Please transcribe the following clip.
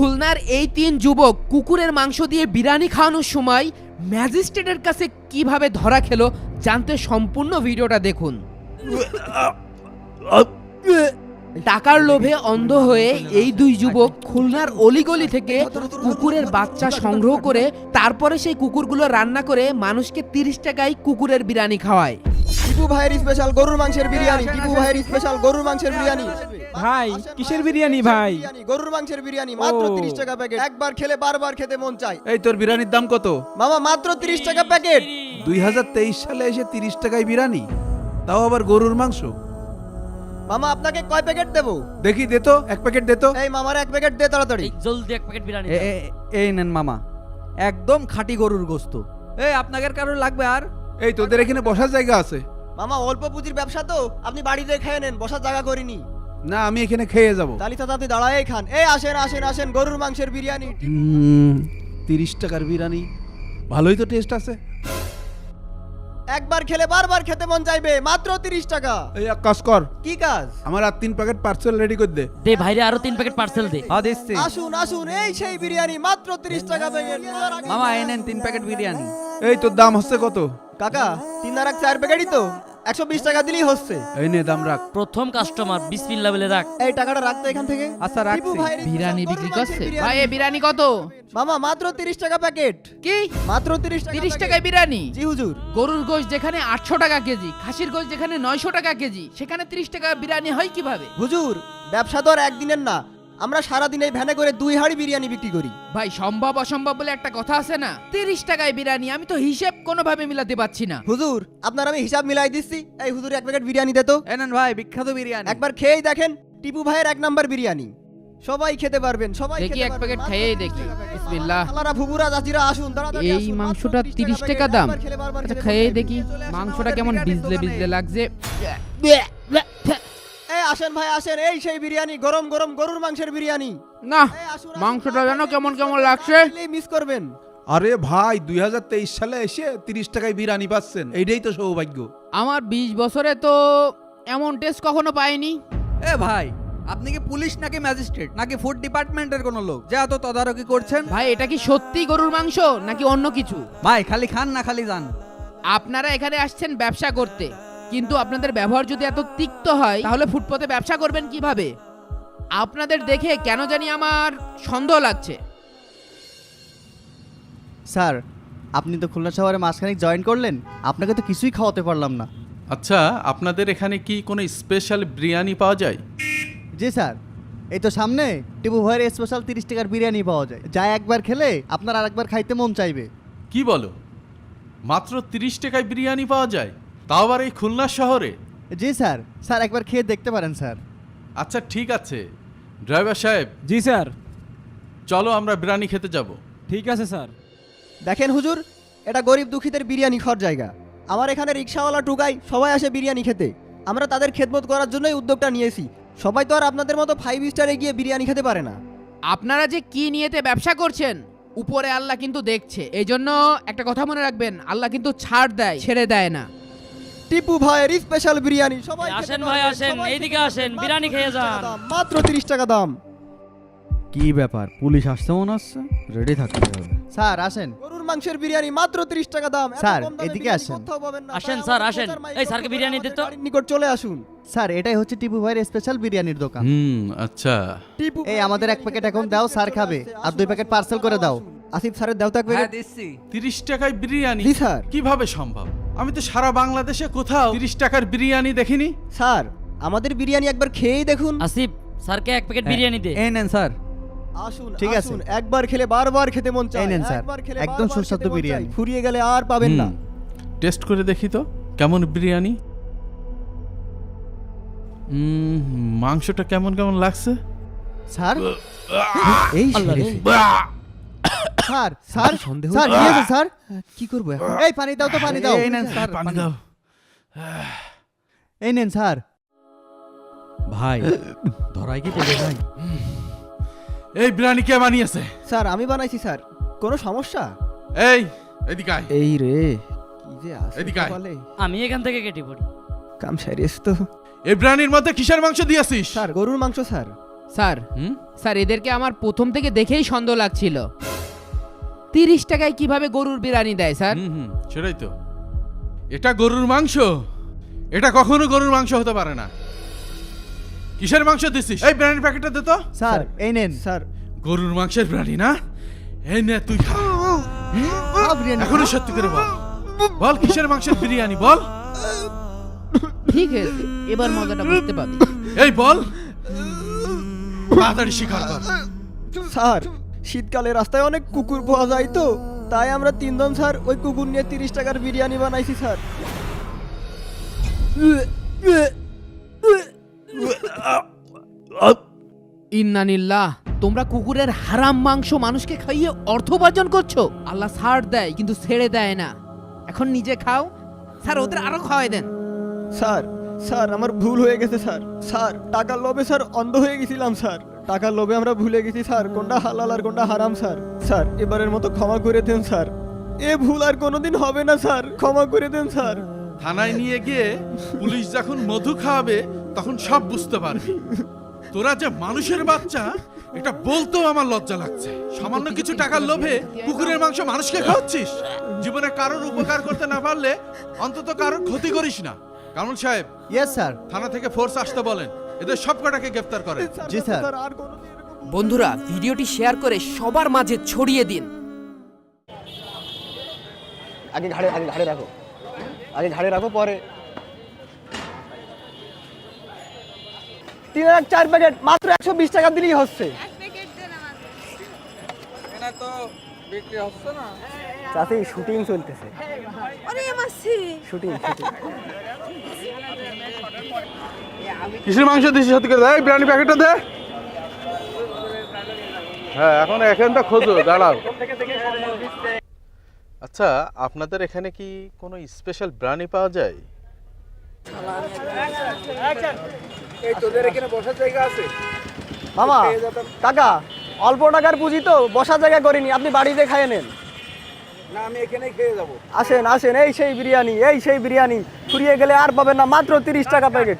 খুলনার এই তিন যুবক কুকুরের মাংস দিয়ে বিরিয়ানি খাওয়ানোর সময় ম্যাজিস্ট্রেটের কাছে কীভাবে ধরা খেলো জানতে সম্পূর্ণ ভিডিওটা দেখুন। টাকার লোভে অন্ধ হয়ে এই দুই যুবক খুলনার অলিগলি থেকে কুকুরের বাচ্চা সংগ্রহ করে তারপরে সেই কুকুরগুলো রান্না করে মানুষকে তিরিশ টাকায় কুকুরের বিরিয়ানি খাওয়ায়। টিপু ভাইয়ের স্পেশাল গরুর মাংসের বিরিয়ানি, টিপু ভাইয়ের স্পেশাল গরুর মাংসের বিরিয়ানি। ভাই কিসের বিরিয়ানি ভাই? গরুর মাংসের বিরিয়ানি মাত্র ও। 30 টাকা প্যাকেট একবার খেলে বারবার খেতে মন চায়। এই তোর বিরিয়ানির দাম কত? মামা মাত্র 30 টাকা প্যাকেট দুই সালে এসে তিরিশ টাকায় বিরিয়ানি? তাও আবার গরুর মাংস? মামা আপনাকে কয় প্যাকেট দেবো? দেখি দে তো এক প্যাকেট দে তো। এই মামার এক প্যাকেট দে তাড়াতাড়ি। জলদি এক প্যাকেট বিরিয়ানি এই নেন মামা। একদম খাঁটি গরুর গোস্ত। এই আপনাদের কারোর লাগবে আর? এই তোদের এখানে বসার জায়গা আছে। মামা অল্প পুঁজির ব্যবসা তো। আপনি বাড়িতে খেয়ে নেন বসার জায়গা করিনি। না আমি এখানে খেয়ে যাব। তালি তো দাঁড়ায় খান। এই আসেন আসেন আসেন গরুর মাংসের বিরিয়ানি। তিরিশ টাকার বিরিয়ানি। ভালোই তো টেস্ট আছে। একবার খেলে বারবার খেতে মন চাইবে মাত্র 30 টাকা। এই এক কাজ কর। কি কাজ? আমার আর তিন প্যাকেট পার্সেল রেডি করে দে। দে ভাইরে আরও তিন প্যাকেট পার্সেল দে। হ্যাঁ দিচ্ছি। আসুন আসুন এই সেই বিরিয়ানি মাত্র 30 টাকা প্যাকেট মামা এই নেন তিন প্যাকেট বিরিয়ানি। এই তোর দাম হচ্ছে কত? কাকা তিন আর এক চার প্যাকেটই তো। 120 টাকা দিলেই হচ্ছে। এই নে দাম রাখ। প্রথম কাস্টমার বিসমিল্লাহ বলে রাখ। এই টাকাটা রাখতে এখান থেকে। আচ্ছা রাখছি। বিরিয়ানি বিক্রি করছে? ভাই এ বিরিয়ানি কত? মামা মাত্র 30 টাকা প্যাকেট। কি? মাত্র 30 টাকা তিরিশ প্যাকেট। টাকায় বিরিয়ানি? জি হুজুর। গরুর গোশ যেখানে আটশো টাকা কেজি খাসির গোশ যেখানে নয়শো টাকা কেজি সেখানে তিরিশ টাকা বিরিয়ানি হয় কীভাবে? হুজুর ব্যবসা তো আর একদিনের না। আমরা সারা দিন এই ভ্যানে করে দুই হাড়ি বিরিয়ানি বিক্রি করি। ভাই সম্ভব অসম্ভব বলে একটা কথা আছে না? তিরিশ টাকায় বিরিয়ানি আমি তো হিসেব কোনোভাবে মিলাতে পারছি না। হুজুর আপনার আমি হিসাব মিলাই দিচ্ছি। এই হুজুর এক প্যাকেট বিরিয়ানি দে তো। এই নেন ভাই বিখ্যাত বিরিয়ানি। একবার খেয়েই দেখেন টিপু ভাইয়ের এক নাম্বার বিরিয়ানি। সবাই খেতে পারবেন সবাই দেখি খেতে এক প্যাকেট খেয়েই 30 দেখি। বিসমিল্লাহ। খালারা ফুবুরা চাচিরা আসুন এই মাংসটা 30 তিরিশ টাকা টাকা দাম। একবার আচ্ছা খেতে খেয়ে দেখি মাংসটা কেমন বিজলে বিজলে লাগছে। আসেন ভাই আসেন। এই সেই বিরিয়ানি গরম গরম গরুর মাংসের বিরিয়ানি। না মাংসটা যেন তাড়াতাড়ি কেমন কেমন লাগছে। মিস করবেন। আরে ভাই দুই সালে এসে তিরিশ টাকায় বিরিয়ানি পাচ্ছেন। এইটাই তো সৌভাগ্য। আমার বিশ বছরে তো এমন টেস্ট কখনো পাইনি। এ ভাই আপনি কি পুলিশ নাকি ম্যাজিস্ট্রেট? নাকি ফুড ডিপার্টমেন্টের কোনো লোক? যে এত তদারকি করছেন? ভাই এটা কি সত্যি গরুর মাংস নাকি অন্য কিছু? ভাই খালি খান না খালি যান। আপনারা এখানে আসছেন ব্যবসা করতে। কিন্তু আপনাদের ব্যবহার যদি এত তিক্ত হয় তাহলে ফুটপথে ব্যবসা করবেন কীভাবে? আপনাদের দেখে কেন জানি আমার সন্দেহ লাগছে। স্যার আপনি তো খুলনা শহরে মাসখানিক জয়েন করলেন আপনাকে তো কিছুই খাওয়াতে পারলাম না। আচ্ছা আপনাদের এখানে কি কোনো স্পেশাল বিরিয়ানি পাওয়া যায়? জি স্যার এই তো সামনে টিপু ভাইয়ের স্পেশাল তিরিশ টাকার বিরিয়ানি পাওয়া যায়। যা একবার খেলে আপনার আরেকবার খাইতে মন চাইবে। কি বলো? মাত্র তিরিশ টাকায় বিরিয়ানি পাওয়া যায়? তাও আবার এই খুলনা শহরে? জি স্যার। স্যার একবার খেয়ে দেখতে পারেন স্যার। আচ্ছা ঠিক আছে। ড্রাইভার সাহেব। জি স্যার। চলো আমরা বিরিয়ানি খেতে যাব। ঠিক আছে স্যার। দেখেন হুজুর এটা গরিব দুঃখীদের বিরিয়ানি খাওয়ার জায়গা। আমার এখানে রিক্সাওয়ালা টুকাই সবাই আসে বিরিয়ানি খেতে। আমরা তাদের খেদমত করার জন্যই উদ্যোগটা নিয়েছি। সবাই তো আর আপনাদের মতো ফাইভ স্টারে গিয়ে বিরিয়ানি খেতে পারে না। আপনারা যে কি নিয়েতে ব্যবসা করছেন উপরে আল্লাহ কিন্তু দেখছে। এই জন্য একটা কথা মনে রাখবেন আল্লাহ কিন্তু ছাড় দেয় ছেড়ে দেয় না। টিপু ভাইয়ের স্পেশাল বিরিয়ানি। সবাই আসেন ভাই, আসেন, এইদিকে আসেন, বিরিয়ানি খেয়ে যান। মাত্র তিরিশ টাকা দাম। কি ব্যাপার? পুলিশ আসছে মনে হচ্ছে? রেডি থাকতে হবে। স্যার আসেন। গরুর মাংসের বিরিয়ানি মাত্র 30 টাকা দাম। স্যার, এদিকে আসেন। আসেন, স্যার, আসেন। এই, স্যারকে বিরিয়ানি আমাদের দে তো। নিকট চলে আসুন। স্যার এটাই হচ্ছে টিপু ভাইয়ের স্পেশাল বিরিয়ানির দোকান। হুম আচ্ছা। টিপু এই আমাদের এক প্যাকেট এখন দাও স্যার খাবে। আর দুই প্যাকেট পার্সেল করে দাও। আসিফ স্যারের দাও তো এক হ্যাঁ প্যাকেট দিচ্ছি। তিরিশ টাকায় বিরিয়ানি জি স্যার। কীভাবে সম্ভব? আমি তো সারা বাংলাদেশে কোথাও তিরিশ টাকার বিরিয়ানি দেখিনি স্যার আমাদের বিরিয়ানি একবার খেয়েই দেখুন আসিফ স্যারকে এক প্যাকেট বিরিয়ানি দে এই নেন স্যার আসুন ঠিক আছে। আসুন একবার খেলে বারবার খেতে মন চায় এই নেন, স্যার। একবার খেলে একদম বারবার সুস্বাদু খেতে মন চায়। বিরিয়ানি। ফুরিয়ে গেলে আর পাবেন না টেস্ট করে দেখি তো কেমন বিরিয়ানি উম, মাংসটা কেমন কেমন লাগছে স্যার এই আল্লাহ রে। স্যার স্যার সন্দেহ স্যার স্যার? কি করব এখন? এই পানি দাও তো পানি দাও। এই নেন স্যার পানি দাও। এই নেন স্যার। ভাই ধরাই কি পড়ে ভাই এই বিরিয়ানি কে বানিয়েছে? স্যার আমি বানাইছি স্যার। কোনো সমস্যা? এই এদিকে আয়। এই রে কি যে আছে এদিকে আয়। আমি এখান থেকে কেটে পড়ি। কাম সারিয়েছ তো। এই বিরিয়ানির মধ্যে কিসের মাংস দিয়েছিস? স্যার গরুর মাংস স্যার। স্যার হুম? স্যার এদেরকে আমার প্রথম থেকে দেখেই সন্দেহ লাগছিল। তিরিশ টাকায় কীভাবে গরুর বিরিয়ানি দেয় স্যার? হুম হুম সেটাই তো। এটা গরুর মাংস? এটা কখনো গরুর মাংস হতে পারে না। কিসের মাংস দিছিস? এই বিরিয়ানির প্যাকেটটা দে তো। স্যার এই নেন। স্যার গরুর মাংসের বিরিয়ানি না? এই নে তুই খা। খা বিরিয়ানি। এখনই সত্যি করে বল। বল কিসের মাংসের বিরিয়ানি বল। ঠিক আছে এবার মজাটা বুঝতে পারবি। এই বল। তাড়াতাড়ি স্বীকার কর। স্যার শীতকালে রাস্তায় অনেক কুকুর পাওয়া যায় তো। তাই আমরা তিনজন স্যার ওই কুকুর নিয়ে তিরিশ টাকার বিরিয়ানি বানাইছি স্যার। ইন্নানিল্লাহ তোমরা কুকুরের হারাম মাংস মানুষকে খাইয়ে অর্থ উপার্জন করছ। আল্লাহ ছাড় দেয় কিন্তু ছেড়ে দেয় না। এখন নিজে খাও। স্যার ওদের আরও খাওয়াই দেন। স্যার স্যার আমার ভুল হয়ে গেছে স্যার। স্যার টাকার লোভে স্যার অন্ধ হয়ে গেছিলাম স্যার। টাকার লোভে আমরা ভুলে গেছি স্যার। কোনটা হালাল আর কোনটা হারাম স্যার। স্যার এবারের মতো ক্ষমা করে দেন স্যার। এ ভুল আর কোনোদিন হবে না স্যার। ক্ষমা করে দেন স্যার। থানায় নিয়ে গিয়ে পুলিশ যখন মধু খাওয়াবে তখন সব বুঝতে পারবি। তোরা যে মানুষের বাচ্চা এটা বলতেও আমার লজ্জা লাগছে। সামান্য কিছু টাকার লোভে কুকুরের মাংস মানুষকে খাওয়াচ্ছিস? জীবনে কারোর উপকার করতে না পারলে অন্তত কারোর ক্ষতি করিস না। কামল সাহেব ইয়েস স্যার থানা থেকে ফোর্স আসতে বলেন। এদের সব কটাকে গ্রেফতার করেন জি স্যার। বন্ধুরা ভিডিওটি শেয়ার করে সবার মাঝে ছড়িয়ে দিন। আগে ঘাড়ে আগে ঘাড়ে রাখো। আগে ঘাড়ে রাখো পরে। তিন হাজার চার প্যাকেট মাত্র একশো বিশ টাকা দিলেই হচ্ছে। চাষি শুটিং চলতেছে শুটিং শুটিং কিসের মাংস দিছিস সত্যি করে এই বিরিয়ানি প্যাকেটটা দে হ্যাঁ এখন এখানটা খোঁজো দাঁড়াও আচ্ছা আপনাদের এখানে কি কোনো স্পেশাল বিরিয়ানি পাওয়া যায় মামা কাকা অল্প টাকার পুঁজি তো বসার জায়গা করিনি আপনি বাড়িতে খাইয়ে নেন। না আমি এখানে খেয়ে যাব। আসেন আসেন এই সেই বিরিয়ানি এই সেই বিরিয়ানি ফুরিয়ে গেলে আর পাবেন না মাত্র তিরিশ টাকা প্যাকেট।